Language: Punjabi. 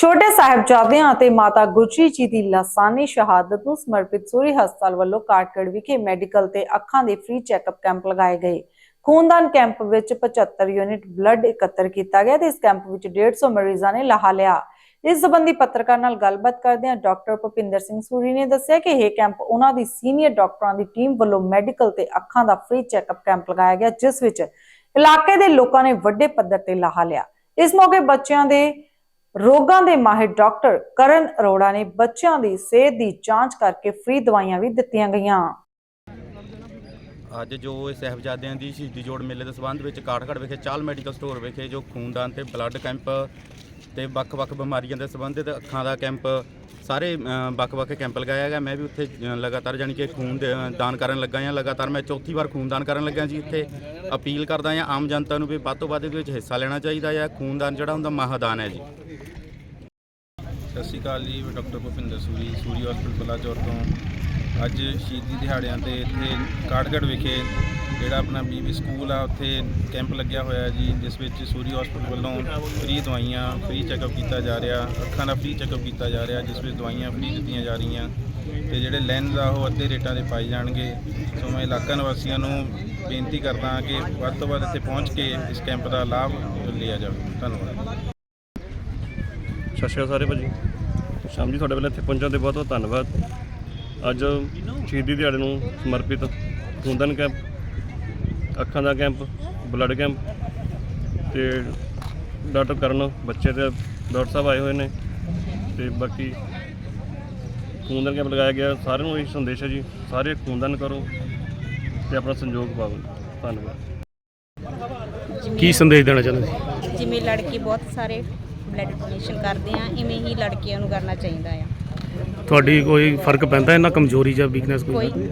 ਛੋਟੇ ਸਾਹਿਬਜ਼ਾਦਿਆਂ ਅਤੇ ਮਾਤਾ ਗੁਜਰੀ ਜੀ ਦੀ ਲਾਸਾਨੀ ਸ਼ਹਾਦਤ ਨੂੰ ਸਮਰਪਿਤ ਸੂਰੀ ਹਸਪਤਾਲ ਵੱਲੋਂ ਕਾਟਗੜ ਵਿਖੇ ਮੈਡੀਕਲ ਤੇ ਅੱਖਾਂ ਦੇ ਫ੍ਰੀ ਚੈੱਕਅਪ ਕੈਂਪ ਲਗਾਏ ਗਏ। ਖੂਨਦਾਨ ਕੈਂਪ ਵਿੱਚ 75 ਯੂਨਿਟ ਬਲੱਡ ਇਕੱਤਰ ਕੀਤਾ ਗਿਆ ਤੇ ਇਸ ਕੈਂਪ ਵਿੱਚ 150 ਮਰੀਜ਼ਾਂ ਨੇ ਲਾਹਾ ਲਿਆ। ਇਸ ਸੰਬੰਧੀ ਪੱਤਰਕਾਰ ਨਾਲ ਗੱਲਬਾਤ ਕਰਦਿਆਂ ਡਾਕਟਰ ਭੁਪਿੰਦਰ ਸਿੰਘ ਸੂਰੀ ਨੇ ਦੱਸਿਆ ਕਿ ਇਹ ਕੈਂਪ ਉਹਨਾਂ ਦੀ ਸੀਨੀਅਰ ਡਾਕਟਰਾਂ ਦੀ ਟੀਮ ਵੱਲੋਂ ਮੈਡੀਕਲ ਤੇ ਅੱਖਾਂ ਦਾ ਫ੍ਰੀ ਚੈੱਕਅਪ ਕੈਂਪ ਲਗਾਇਆ ਗਿਆ, ਜਿਸ ਵਿੱਚ ਇਲਾਕੇ ਦੇ ਲੋਕਾਂ ਨੇ ਵੱਡੇ ਪੱਧਰ ਤੇ ਲਾਹਾ ਲਿਆ। ਇਸ ਮੌਕੇ ਬੱਚਿਆਂ ਦੇ ਰੋਗਾਂ ਦੇ ਮਾਹਿਰ ਡਾਕਟਰ ਕਰਨ ਅਰੋੜਾ ਨੇ ਬੱਚਿਆਂ ਦੀ ਸਿਹਤ ਦੀ ਜਾਂਚ ਕਰਕੇ ਫ੍ਰੀ ਦਵਾਈਆਂ ਵੀ ਦਿੱਤੀਆਂ ਗਈਆਂ। ਅੱਜ ਜੋ ਇਹ ਸਾਹਿਬਜ਼ਾਦਿਆਂ ਦੀ ਸ਼ਹੀਦੀ ਜੋੜ ਮੇਲੇ ਦੇ ਸੰਬੰਧ ਵਿੱਚ ਕਾਠਗੜ੍ਹ ਵਿਖੇ ਚਾਲ ਮੈਡੀਕਲ ਸਟੋਰ ਵਿਖੇ ਜੋ ਖੂਨਦਾਨ ਤੇ ਬਲੱਡ ਕੈਂਪ ਤੇ ਵੱਖ-ਵੱਖ ਬਿਮਾਰੀਆਂ ਦੇ ਸੰਬੰਧਿਤ ਅੱਖਾਂ ਦਾ ਕੈਂਪ, ਸਾਰੇ ਵੱਖ-ਵੱਖ ਕੈਂਪ ਲਗਾਇਆ ਗਿਆ। ਮੈਂ ਵੀ ਉੱਥੇ ਲਗਾਤਾਰ ਜਾਣੀ ਕਿ ਖੂਨ ਦੇ- ਦਾਨ ਕਰਨ ਲੱਗਾ ਹਾਂ। ਲਗਾਤਾਰ ਮੈਂ ਚੌਥੀ ਵਾਰ ਖੂਨ ਦਾਨ ਕਰਨ ਲੱਗਾ ਜੀ ਇੱਥੇ। ਅਪੀਲ ਕਰਦਾ ਹਾਂ ਆਮ ਜਨਤਾ ਨੂੰ ਵੀ ਵੱਧ ਤੋਂ ਵੱਧ ਇਹਦੇ ਵਿੱਚ ਹਿੱਸਾ ਲੈਣਾ ਚਾਹੀਦਾ ਹੈ। ਖੂਨਦਾਨ ਜਿਹੜਾ ਹੁੰਦਾ ਮਹਾਦਾਨ ਹੈ ਜੀ। ਸਤਿ ਸ਼੍ਰੀ ਅਕਾਲ ਜੀ, ਮੈਂ ਡਾਕਟਰ ਭੁਪਿੰਦਰ ਸੂਰੀ ਸੂਰੀ ਹਸਪੀਟਲ ਬਲਾਚੌਰ ਤੋਂ। ਅੱਜ ਸ਼ਹੀਦੀ ਦਿਹਾੜਿਆਂ ਤੇ ਇੱਥੇ ਕਾਠਗੜ੍ਹ ਵਿਖੇ ਜਿਹੜਾ ਆਪਣਾ ਬੀਬੀ ਸਕੂਲ ਆ, ਉੱਥੇ ਕੈਂਪ ਲੱਗਿਆ ਹੋਇਆ ਜੀ, ਜਿਸ ਵਿੱਚ ਸੂਰੀ ਹਸਪੀਟਲ ਵੱਲੋਂ ਫ੍ਰੀ ਦਵਾਈਆਂ ਫ੍ਰੀ ਚੈੱਕਅਪ ਕੀਤਾ ਜਾ ਰਿਹਾ, ਅੱਖਾਂ ਦਾ ਫ੍ਰੀ ਚੈੱਕਅਪ ਕੀਤਾ ਜਾ ਰਿਹਾ, ਜਿਸ ਵਿੱਚ ਦਵਾਈਆਂ ਫ੍ਰੀ ਦਿੱਤੀਆਂ ਜਾ ਰਹੀਆਂ ਤੇ ਜਿਹੜੇ ਲੈਂਸ ਆ, ਉਹ ਅੱਧੇ ਰੇਟਾਂ ਦੇ ਪਾਏ ਜਾਣਗੇ। ਸੋ ਮੈਂ ਇਲਾਕਾ ਨਿਵਾਸੀਆਂ ਨੂੰ ਬੇਨਤੀ ਕਰਦਾ ਹਾਂ ਕਿ ਵੱਧ ਤੋਂ ਵੱਧ ਇੱਥੇ ਪਹੁੰਚ ਕੇ ਇਸ ਕੈਂਪ ਦਾ ਲਾਭ ਲਿਆ ਜਾਵੇ। ਧੰਨਵਾਦ। ਸਤਿ ਸ਼੍ਰੀ ਅਕਾਲ ਸਾਰੇ ਭਾਜੀ। ਸ਼ਾਮ ਜੀ ਤੁਹਾਡੇ ਵੱਲ ਇੱਥੇ ਪਹੁੰਚਣ ਦੇ ਬਹੁਤ ਬਹੁਤ ਧੰਨਵਾਦ। ਅੱਜ ਸ਼ਹੀਦੀ ਦਿਹਾੜੇ ਨੂੰ ਸਮਰਪਿਤ ਖੂਨਦਾਨ ਕੈਂਪ ਅੱਖਾਂ ਦਾ ਕੈਂਪ ਬਲੱਡ ਕੈਂਪ ਤੇ ਡਾਕਟਰ ਕਰਨ ਬੱਚੇ ਦੇ ਡਾਕਟਰ ਸਾਹਿਬ ਆਏ ਹੋਏ ਨੇ ਤੇ ਬਾਕੀ ਖੂਨਦਾਨ ਕੈਂਪ ਲਗਾਇਆ ਗਿਆ। ਸਾਰਿਆਂ ਨੂੰ ਇਹ ਸੰਦੇਸ਼ ਹੈ ਜੀ ਸਾਰੇ ਖੂਨਦਾਨ ਕਰੋ ਤੇ ਆਪਣਾ ਸੰਯੋਗ ਪਾਓ। ਧੰਨਵਾਦ। ਕੀ ਸੰਦੇਸ਼ ਦੇਣਾ ਚਾਹੁੰਦੇ ਸੀ ਜਿਵੇਂ ਲੜਕੇ ਬਹੁਤ ਸਾਰੇ ਬਲੱਡ ਡੋਨੇਸ਼ਨ ਕਰਦੇ ਆ ਇਵੇਂ ਹੀ ਲੜਕੀਆਂ ਨੂੰ ਕਰਨਾ ਚਾਹੀਦਾ ਆ। ਤੁਹਾਡੀ ਕੋਈ ਫ਼ਰਕ ਪੈਂਦਾ ਇਹਨਾਂ ਕਮਜ਼ੋਰੀ ਜਾਂ ਵੀਕਨੈਸ ਕੋਈ? ਕੋਈ।